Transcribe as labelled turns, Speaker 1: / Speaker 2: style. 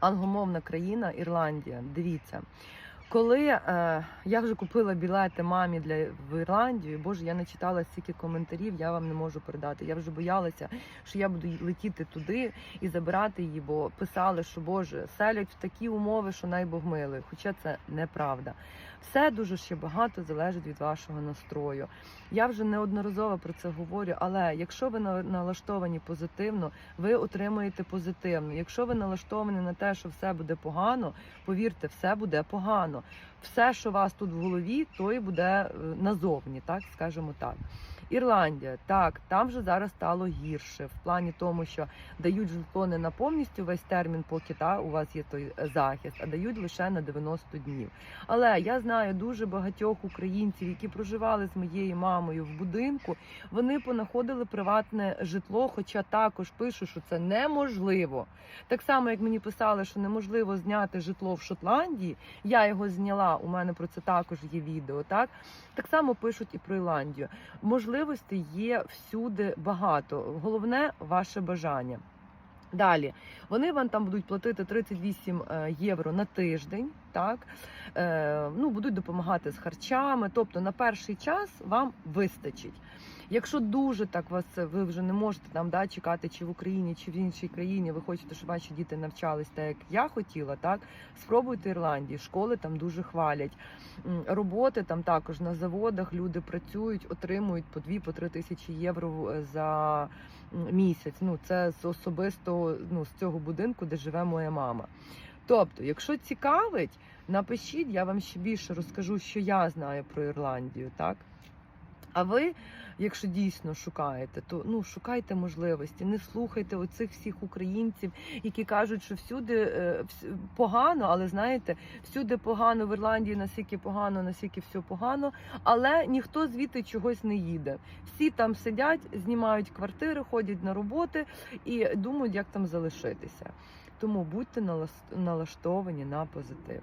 Speaker 1: англомовна країна Ірландія. Дивіться. Коли е, я вже купила білети мамі для в Ірландію, боже, я не читала стільки коментарів, я вам не можу передати. Я вже боялася, що я буду летіти туди і забирати її, бо писали, що Боже, селять в такі умови, що най Бог милий. Хоча це неправда. Все дуже ще багато залежить від вашого настрою. Я вже неодноразово про це говорю, але якщо ви налаштовані позитивно, ви отримуєте позитивно. Якщо ви налаштовані на те, що все буде погано, повірте, все буде погано. Все, що у вас тут в голові, то і буде е, назовні, так скажемо так. Ірландія, так, там вже зараз стало гірше в плані тому, що дають житло не на повністю весь термін, поки та у вас є той захист, а дають лише на 90 днів. Але я знаю дуже багатьох українців, які проживали з моєю мамою в будинку. Вони понаходили приватне житло, хоча також пишуть, що це неможливо. Так само, як мені писали, що неможливо зняти житло в Шотландії. Я його зняла. У мене про це також є відео. Так так само пишуть і про Ірландію. Можливостей є всюди багато. Головне ваше бажання. Далі вони вам там будуть платити 38 е, євро на тиждень, так е, ну будуть допомагати з харчами. Тобто на перший час вам вистачить. Якщо дуже так вас ви вже не можете там да, чекати, чи в Україні, чи в іншій країні, ви хочете, щоб ваші діти навчались так, як я хотіла, так спробуйте Ірландії. Школи там дуже хвалять. Роботи там також на заводах люди працюють, отримують по 2 три тисячі євро е, за місяць. Ну це з особисто ну, з цього будинку, де живе моя мама. Тобто, якщо цікавить, напишіть, я вам ще більше розкажу, що я знаю про Ірландію, так? А ви, якщо дійсно шукаєте, то ну шукайте можливості, не слухайте оцих всіх українців, які кажуть, що всюди е, погано, але знаєте, всюди погано в Ірландії, наскільки погано, наскільки все погано, але ніхто звідти чогось не їде. Всі там сидять, знімають квартири, ходять на роботи і думають, як там залишитися. Тому будьте налаштовані на позитив.